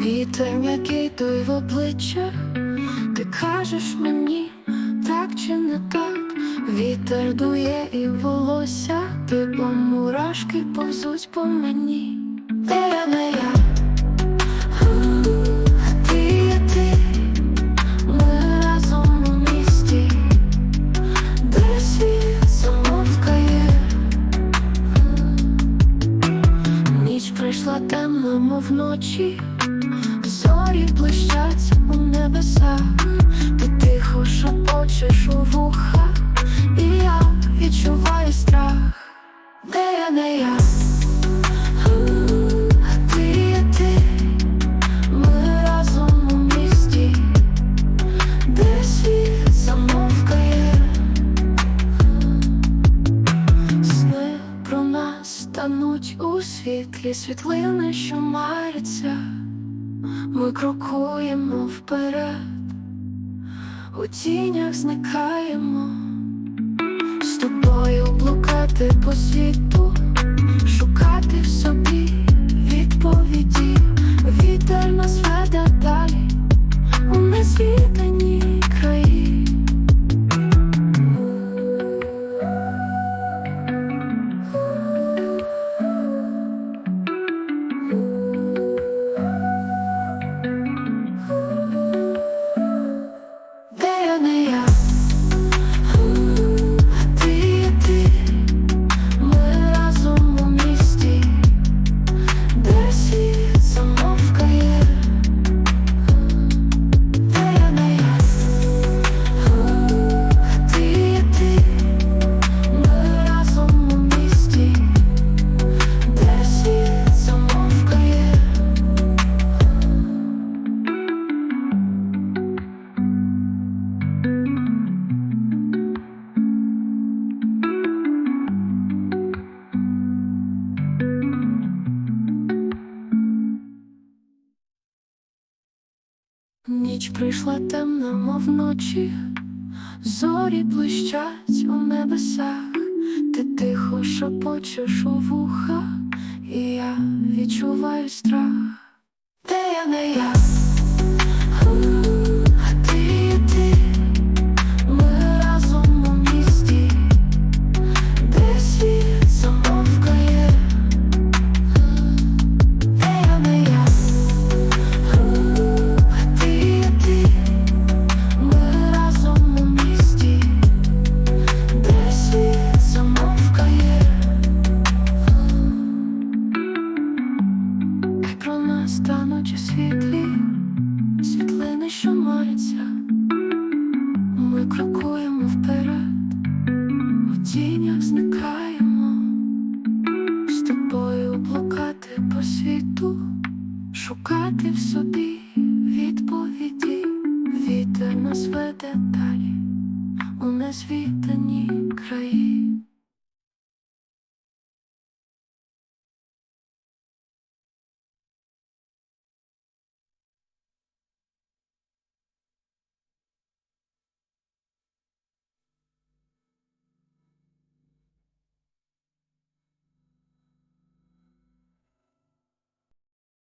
Вітер м'який той в обличчя, ти кажеш мені, так чи не так, вітер дує і волосся, типу мурашки повзуть по мені, де я не я, ти ти, прийшла темна, мов вночі, зорі блищать у небесах, ти тихо шепочеш у вуха, і я відчуваю страх, де я не я, нас у світлі. Світлини, що маряться, ми крокуємо вперед, у тінях зникаємо, з тобою блукати по світу, Де я не Ніч прийшла темна, мов вночі, зорі блищать у небесах, ти тихо шепочеш у вуха, і я відчуваю страх, де я не я, тінях зникаємо, з тобою блукати по світу. Шукати в собі відповіді, вітер нас веде далі у незвідані краї.